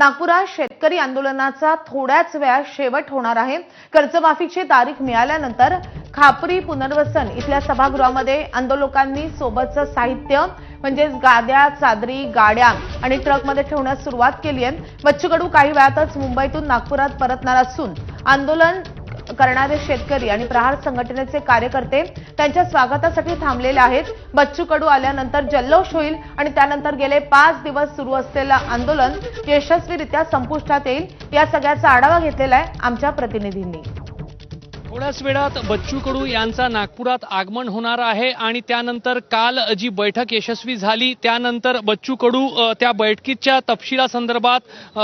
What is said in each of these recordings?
नागपुरात शेतकरी आंदोलनाचा थोड्याच वेळात शेवट होणार आहे. कर्जमाफीची तारीख मिळाल्यानंतर खापरी पुनर्वसन इथल्या सभागृहामध्ये आंदोलकांनी सोबतचं साहित्य म्हणजेच गाद्या चादरी गाड्या आणि ट्रकमध्ये ठेवण्यास सुरुवात केली आहे. बच्चूकडू काही वेळातच मुंबईतून नागपुरात परतणार असून आंदोलन करणारे शेतकरी आणि प्रहार संघटनेचे कार्यकर्ते त्यांच्या स्वागतासाठी थांबलेले आहेत. बच्चू कडू आल्यानंतर जल्लोष होईल आणि त्यानंतर गेले पाच दिवस सुरू असलेलं आंदोलन यशस्वीरित्या संपुष्टात येईल. या सगळ्याचा आढावा घेतलेला आहे आमच्या प्रतिनिधींनी. थोड्याच वेळात बच्चू कडू यांचा नागपुरात आगमन होणार आहे आणि त्यानंतर काल जी बैठक यशस्वी झाली त्यानंतर बच्चू कडू त्या बैठकीच्या तपशिलासंदर्भात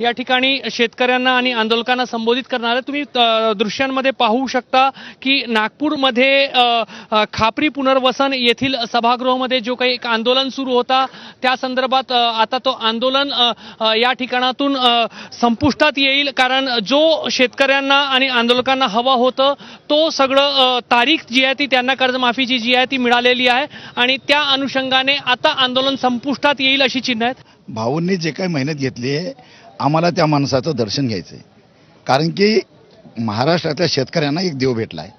या ठिकाणी शेतकऱ्यांना आणि आंदोलकांना संबोधित करणार आहे. तुम्ही दृश्यांमध्ये पाहू शकता की नागपूरमध्ये खापरी पुनर्वसन येथील सभागृहामध्ये जो काही एक आंदोलन सुरू होता त्या संदर्भात आता तो आंदोलन या ठिकाणातून संपुष्टात येईल. कारण जो शेतकऱ्यांना आणि आंदोलकांना हवा हो होतं. तो सगळं तारीख जी आहे ती त्यांना कर्जमाफीची जी आहे ती मिळालेली आहे. आणि त्या अनुषंगाने आता आंदोलन संपुष्टात येईल अशी चिन्ह आहेत. भाऊंनी जे काही मेहनत घेतली आहे आम्हाला त्या माणसाचं दर्शन घ्यायचं आहे कारण की महाराष्ट्रातल्या शेतकऱ्यांना एक देव भेटला आहे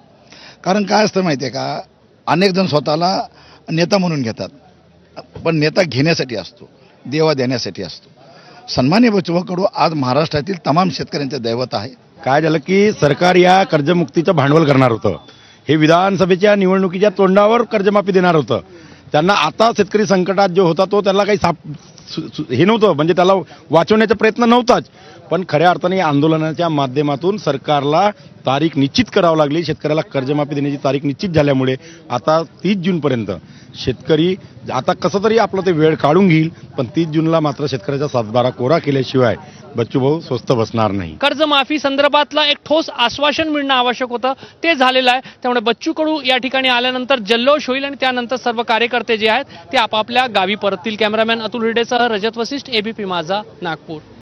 कारण काय असतं माहिती आहे का? अनेक जण स्वतःला नेता म्हणून घेतात. पण नेता घेण्यासाठी असतो. देवा देण्यासाठी असतो. सन्मान्य बचवाकडू कडू आज महाराष्ट्रातील तमाम शेतकऱ्यांचे दैवत आहे काय झालं की सरकार या कर्जमुक्तीचं भांडवल करणार होतं. हे विधानसभेच्या निवडणुकीच्या तोंडावर कर्जमाफी देणार होतं. त्यांना आता शेतकरी संकटात जो होता तो त्याला काही साप हे नव्हतं. म्हणजे त्याला वाचवण्याचा प्रयत्न नव्हताच. पण खऱ्या अर्थाने आंदोलनाच्या माध्यमातून सरकारला तारीख निश्चित करावं लागली. शेतकऱ्याला कर्जमाफी देण्याची तारीख निश्चित झाल्यामुळे आता तीस जूनपर्यंत शेतकरी आता कसं तरी आपलं ते वेळ काढून घेईल पण तीस जूनला मात्र शेतकऱ्याचा सातबारा कोरा केल्याशिवाय बच्चूभाऊ स्वस्त बसणार नाही. कर्जमाफी संदर्भातला एक ठोस आश्वासन मिळणं आवश्यक होतं. ते झालेलं आहे. त्यामुळे बच्चू कडू या ठिकाणी आल्यानंतर जल्लोष होईल आणि त्यानंतर सर्व कार्यकर्ते जे आहेत ते आपापल्या गावी परततील. कॅमेरामॅन अतुल हिडेसह रजत वसिष्ठ एबीपी माझा नागपूर.